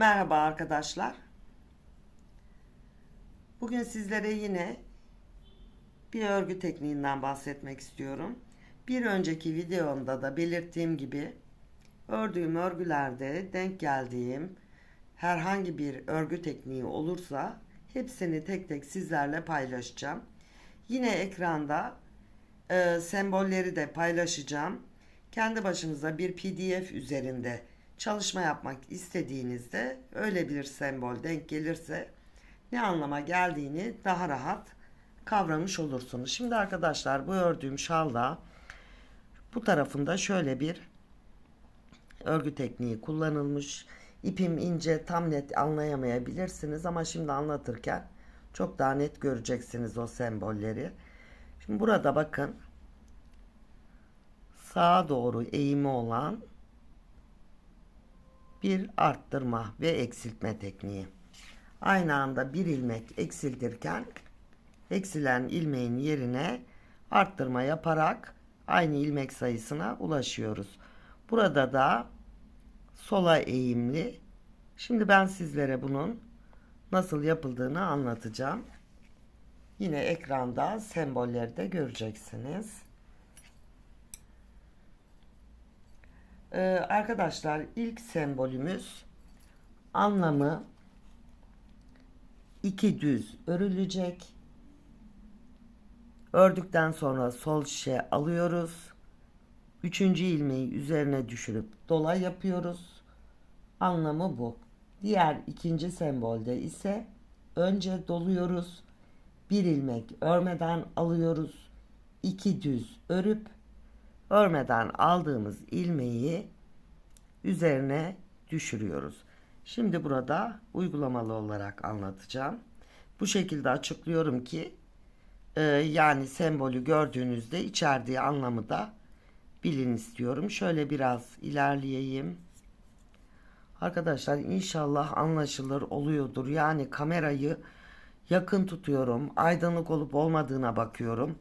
Merhaba arkadaşlar. Bugün sizlere yine bir örgü tekniğinden bahsetmek istiyorum. Bir önceki videomda da belirttiğim gibi ördüğüm örgülerde denk geldiğim herhangi bir örgü tekniği olursa hepsini tek tek sizlerle paylaşacağım. Yine ekranda e, sembolleri de paylaşacağım. Kendi başınıza bir PDF üzerinde çalışma yapmak istediğinizde öyle bir sembol denk gelirse ne anlama geldiğini daha rahat kavramış olursunuz. Şimdi arkadaşlar bu ördüğüm şalda bu tarafında şöyle bir örgü tekniği kullanılmış. İpim ince tam net anlayamayabilirsiniz ama şimdi anlatırken çok daha net göreceksiniz o sembolleri. Şimdi burada bakın sağa doğru eğimi olan bir arttırma ve eksiltme tekniği. Aynı anda bir ilmek eksiltirken eksilen ilmeğin yerine arttırma yaparak aynı ilmek sayısına ulaşıyoruz. Burada da sola eğimli. Şimdi ben sizlere bunun nasıl yapıldığını anlatacağım. Yine ekranda sembolleri de göreceksiniz. Ee, arkadaşlar ilk sembolümüz anlamı iki düz örülecek. Ördükten sonra sol şişe alıyoruz. Üçüncü ilmeği üzerine düşürüp dola yapıyoruz. Anlamı bu. Diğer ikinci sembolde ise önce doluyoruz. Bir ilmek örmeden alıyoruz. iki düz örüp örmeden aldığımız ilmeği üzerine düşürüyoruz. Şimdi burada uygulamalı olarak anlatacağım. Bu şekilde açıklıyorum ki e, yani sembolü gördüğünüzde içerdiği anlamı da bilin istiyorum. Şöyle biraz ilerleyeyim. Arkadaşlar inşallah anlaşılır oluyordur. Yani kamerayı yakın tutuyorum. Aydınlık olup olmadığına bakıyorum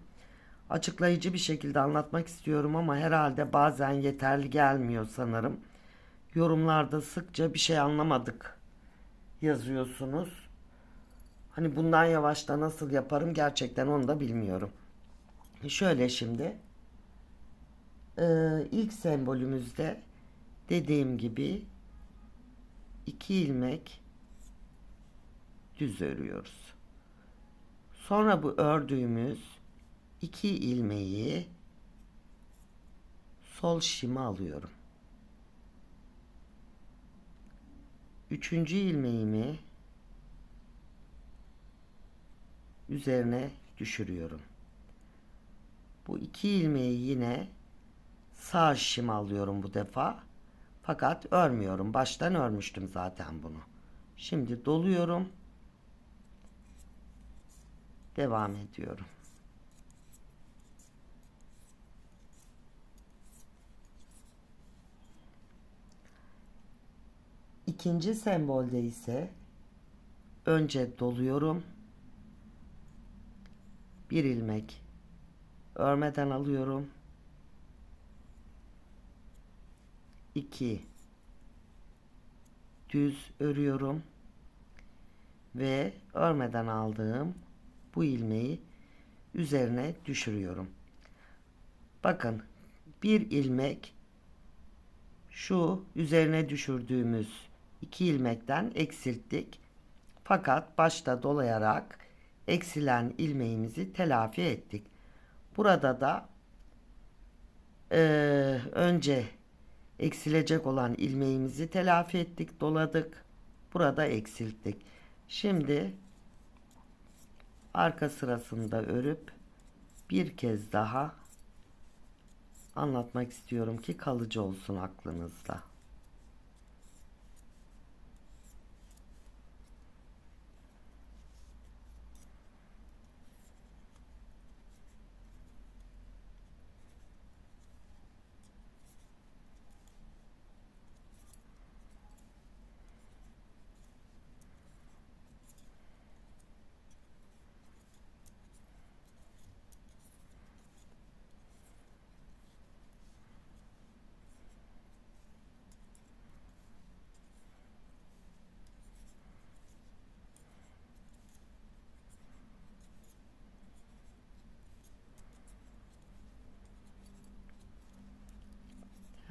açıklayıcı bir şekilde anlatmak istiyorum ama herhalde bazen yeterli gelmiyor sanırım. Yorumlarda sıkça bir şey anlamadık yazıyorsunuz. Hani bundan yavaşta nasıl yaparım gerçekten onu da bilmiyorum. Şöyle şimdi ee, ilk sembolümüzde dediğim gibi iki ilmek düz örüyoruz. Sonra bu ördüğümüz iki ilmeği sol şişime alıyorum. Üçüncü ilmeğimi üzerine düşürüyorum. Bu iki ilmeği yine sağ şişime alıyorum bu defa. Fakat örmüyorum. Baştan örmüştüm zaten bunu. Şimdi doluyorum. Devam ediyorum. İkinci sembolde ise önce doluyorum. Bir ilmek örmeden alıyorum. 2 düz örüyorum ve örmeden aldığım bu ilmeği üzerine düşürüyorum. Bakın bir ilmek şu üzerine düşürdüğümüz iki ilmekten eksilttik. Fakat başta dolayarak eksilen ilmeğimizi telafi ettik. Burada da e, önce eksilecek olan ilmeğimizi telafi ettik, doladık. Burada eksilttik. Şimdi arka sırasında örüp bir kez daha anlatmak istiyorum ki kalıcı olsun aklınızda.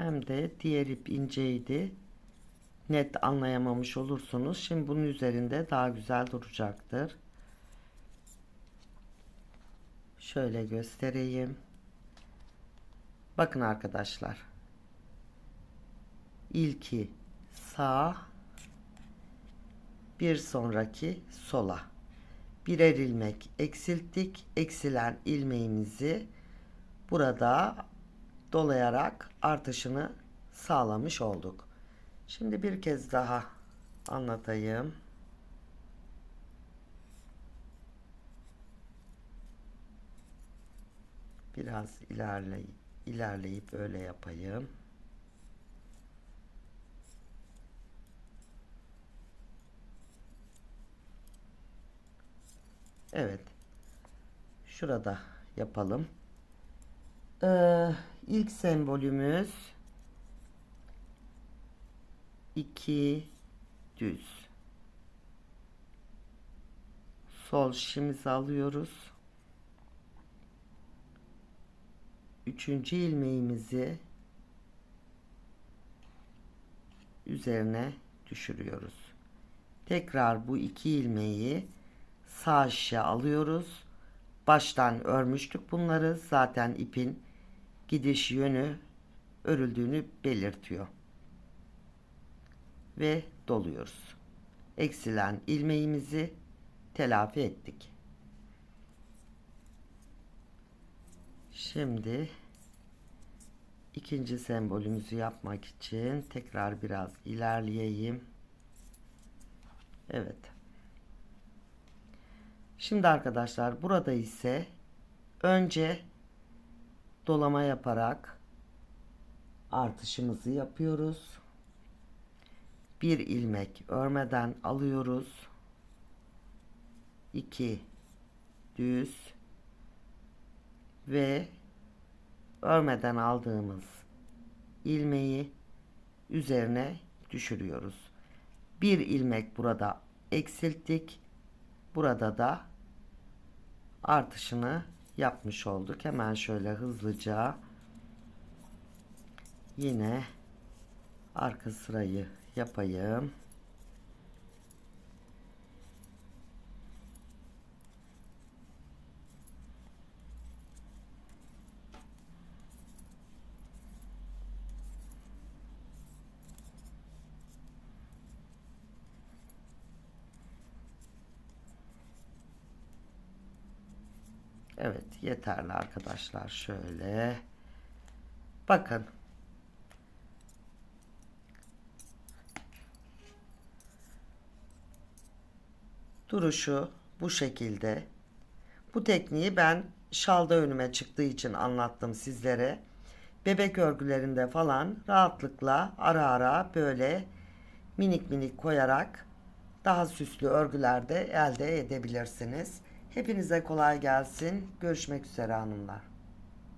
Hem de diğer ip inceydi. Net anlayamamış olursunuz. Şimdi bunun üzerinde daha güzel duracaktır. Şöyle göstereyim. Bakın arkadaşlar. İlki sağ, bir sonraki sola. Birer ilmek eksilttik. Eksilen ilmeğimizi burada dolayarak artışını sağlamış olduk. Şimdi bir kez daha anlatayım. Biraz ilerley ilerleyip öyle yapayım. Evet. Şurada yapalım. Ee, ilk sembolümüz 2 düz. Sol şişimizi alıyoruz. Üçüncü ilmeğimizi üzerine düşürüyoruz. Tekrar bu iki ilmeği sağ şişe alıyoruz. Baştan örmüştük bunları. Zaten ipin gidiş yönü örüldüğünü belirtiyor. Ve doluyoruz. Eksilen ilmeğimizi telafi ettik. Şimdi ikinci sembolümüzü yapmak için tekrar biraz ilerleyeyim. Evet. Şimdi arkadaşlar burada ise önce dolama yaparak artışımızı yapıyoruz. Bir ilmek örmeden alıyoruz. 2 düz ve örmeden aldığımız ilmeği üzerine düşürüyoruz. Bir ilmek burada eksilttik. Burada da artışını yapmış olduk. Hemen şöyle hızlıca yine arka sırayı yapayım. Evet yeterli arkadaşlar şöyle. Bakın. Duruşu bu şekilde. Bu tekniği ben şalda önüme çıktığı için anlattım sizlere. Bebek örgülerinde falan rahatlıkla ara ara böyle minik minik koyarak daha süslü örgülerde elde edebilirsiniz. Hepinize kolay gelsin. Görüşmek üzere hanımlar.